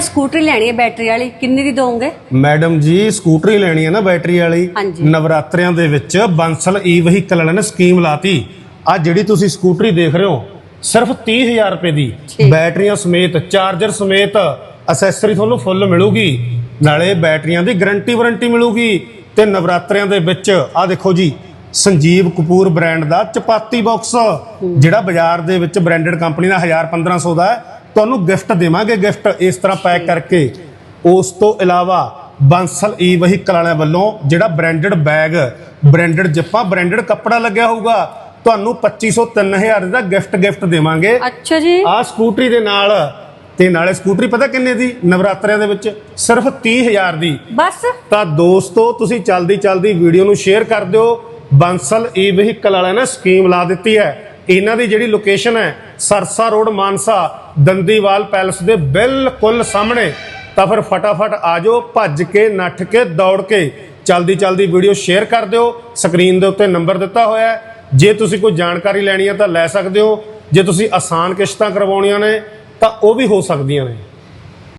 ਸਕੂਟਰੀ ਲੈਣੀ ਹੈ ਬੈਟਰੀ ਵਾਲੀ ਕਿੰਨੀ ਦੀ ਦੋਗੇ? ਮੈਡਮ ਜੀ ਸਕੂਟਰੀ ਲੈਣੀ ਹੈ ਨਾ ਬੈਟਰੀ ਵਾਲੀ। ਹਾਂਜੀ। ਨਵਰਾਤਰਿਆਂ ਦੇ ਵਿੱਚ ਬੰਸਲ ਈ ਵਹੀਕਲ ਵਾਲਿਆਂ ਨੇ ਸਕੀਮ ਲਾਤੀ। ਆ ਜਿਹੜੀ ਤੁਸੀਂ ਸਕੂਟਰੀ ਦੇਖ ਰਹੇ ਹੋ ਸਿਰਫ 30000 ਰੁਪਏ ਦੀ। ਠੀਕ। ਬੈਟਰੀਆਂ ਸਮੇਤ ਚਾਰਜਰ ਸਮੇਤ ਅਸੈਸਰੀ ਤੁਹਾਨੂੰ ਫੁੱਲ ਮਿਲੂਗੀ। ਨਾਲੇ ਬੈਟਰੀਆਂ ਦੀ ਗਾਰੰਟੀ ਵਾਰੰਟੀ ਮਿਲੂਗੀ। ਤੇ ਨਵਰਾਤਰਿਆਂ ਦੇ ਵਿੱਚ ਆ ਦੇਖੋ ਜੀ ਸੰਜੀਵ ਕਪੂਰ ਬ੍ਰਾਂਡ ਦਾ ਚਪਾਤੀ ਬਾਕਸ ਜਿਹੜਾ ਬਾਜ਼ਾਰ ਦੇ ਵਿੱਚ ਬ੍ਰਾਂਡਡ ਕੰਪਨੀ ਦਾ 1000 1500 ਦਾ ਹੈ। ਤੁਹਾਨੂੰ ਗਿਫਟ ਦੇਵਾਂਗੇ ਗਿਫਟ ਇਸ ਤਰ੍ਹਾਂ ਪੈਕ ਕਰਕੇ। ਉਸ ਤੋਂ ਇਲਾਵਾ ਬੰਸਲ ਈ ਵਹੀਕਲ ਵਾਲਿਆਂ ਵੱਲੋਂ ਜਿਹੜਾ ਬ੍ਰਾਂਡਡ ਬੈਗ ਬ੍ਰਾਂਡਡ ਜੱਪਾਂ ਬ੍ਰਾਂਡਡ ਕੱਪੜਾ ਲੱਗਿਆ ਹੋਊਗਾ ਤੁਹਾਨੂੰ 2500 3000 ਦਾ ਗਿਫਟ ਗਿਫਟ ਦੇਵਾਂਗੇ। ਅੱਛਾ ਜੀ। ਆ ਸਕੂਟਰੀ ਦੇ ਨਾਲ ਤੇ ਨਾਲੇ ਸਕੂਟਰੀ ਪਤਾ ਕਿੰਨੇ ਦੀ? ਨਵਰਾਤਰਿਆਂ ਦੇ ਵਿੱਚ ਸਿਰਫ 30000 ਦੀ। ਬਸ। ਤਾਂ ਦੋਸਤੋ ਤੁਸੀਂ ਚਲਦੀ ਚਲਦੀ ਵੀਡੀਓ ਨੂੰ ਸ਼ੇਅਰ ਕਰ ਦਿਓ। ਬੰਸਲ ਈ ਵਹੀਕਲ ਵਾਲਿਆਂ ਨੇ ਸਕੀਮ ਲਾ ਦਿੱਤੀ ਹੈ। ਇਹਨਾਂ ਦੀ ਜਿਹੜੀ ਲੋਕੇਸ਼ਨ ਹੈ, ਸਰਸਾ ਰੋਡ, ਮਾਨਸਾ, ਦੰਦੀਵਾਲ ਪੈਲਸ ਦੇ ਬਿਲਕੁਲ ਸਾਹਮਣੇ। ਤਾਂ ਫਿਰ ਫਟਾਫਟ ਆ ਜਾਓ, ਭੱਜ ਕੇ, ਨੱਠ ਕੇ, ਦੌੜ ਕੇ ਚਲਦੀ ਚਲਦੀ ਵੀਡੀਓ ਸ਼ੇਅਰ ਕਰ ਦਿਓ। ਸਕਰੀਨ ਦੇ ਉੱਤੇ ਨੰਬਰ ਦਿੱਤਾ ਹੋਇਆ ਹੈ। ਜੇ ਤੁਸੀਂ ਕੋਈ ਜਾਣਕਾਰੀ ਲੈਣੀ ਹੈ ਤਾਂ ਲੈ ਸਕਦੇ ਹੋ। ਜੇ ਤੁਸੀਂ ਆਸਾਨ ਕਿਸ਼ਤਾਂ ਕਰਵਾਉਣੀਆਂ ਨੇ ਤਾਂ ਉਹ ਵੀ ਹੋ ਸਕਦੀਆਂ ਨੇ।